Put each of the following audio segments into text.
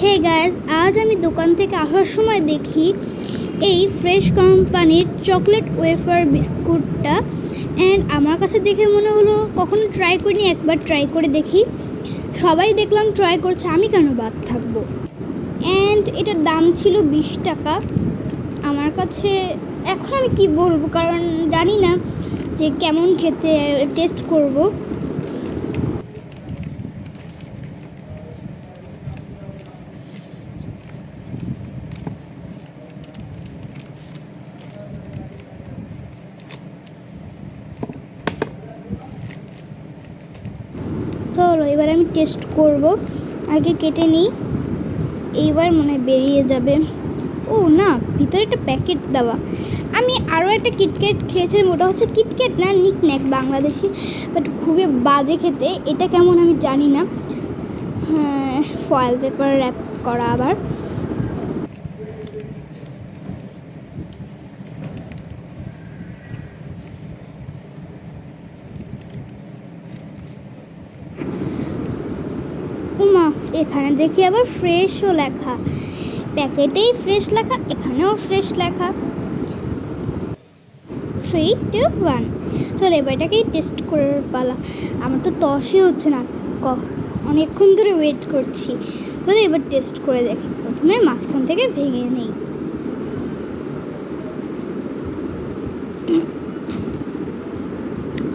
Hey guys আজ আমি দোকান থেকে আসার সময় দেখি এই ফ্রেশ কোম্পানির চকলেট ওয়েফার বিস্কুটটা। অ্যান্ড আমার কাছে দেখে মনে হলো, কখনো ট্রাই করিনি, একবার ট্রাই করে দেখি। সবাই দেখলাম ট্রাই করছে, আমি কেন বাদ থাকব? অ্যান্ড এটার দাম ছিল বিশ টাকা। আমার কাছে এখন আমি কি বলব, কারণ জানি না যে কেমন খেতে টেস্ট করব। চলো এবার আমি টেস্ট করব। আগে কেটে নিই। এইবার মনে হয় বেরিয়ে যাবে। ও না, ভিতরে একটা প্যাকেট দেওয়া। আমি আরও একটা কিটকেট খেয়েছিলাম, ওটা হচ্ছে কিটকেট না নিকন্যাক বাংলাদেশি বাট খুবই বাজে খেতে। এটা কেমন আমি জানি না। হ্যাঁ ফয়েল পেপার র্যাপ করা আবার। এখানে দেখি আবার ফ্রেশও লেখা। প্যাকেটেই ফ্রেশ লেখা, এখানেও ফ্রেশ লেখা। থ্রি টু ওয়ান চলো এবার এটাকেই টেস্ট করে পালা। আমার তো তসই হচ্ছে না। ক, অনেকক্ষণ ধরে ওয়েট করছি। বলে এবার টেস্ট করে দেখি। প্রথমে মাঝখান থেকে ভেঙে নেই।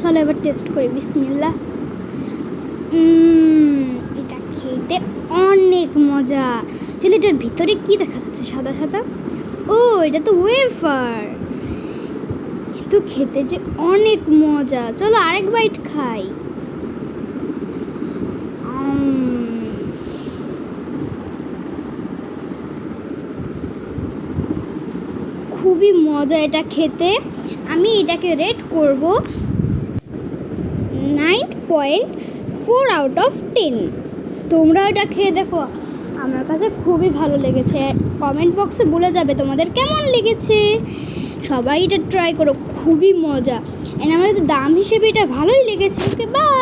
চলো এবার টেস্ট করি। বিসমিল্লা খেতে অনেক মজা। চলো এটার ভিতরে কি দেখা যাচ্ছে? সাদা সাদা? ও, এটা তো ওয়েফার কিন্তু খেতে যে অনেক মজা। চলো আরেক বাইট খাই। খুবই মজা এটা খেতে। আমি এটাকে রেট করব nine point four out of ten তোমরা এটা খেয়ে দেখো। আমার কাছে খুবই ভালো লেগেছে। কমেন্ট বক্সে বলে যাবে তোমাদের কেমন লেগেছে। সবাই এটা ট্রাই করো, খুবই মজা। এন্ড আমার দাম হিসেবে এটা ভালোই লেগেছে। Okay bye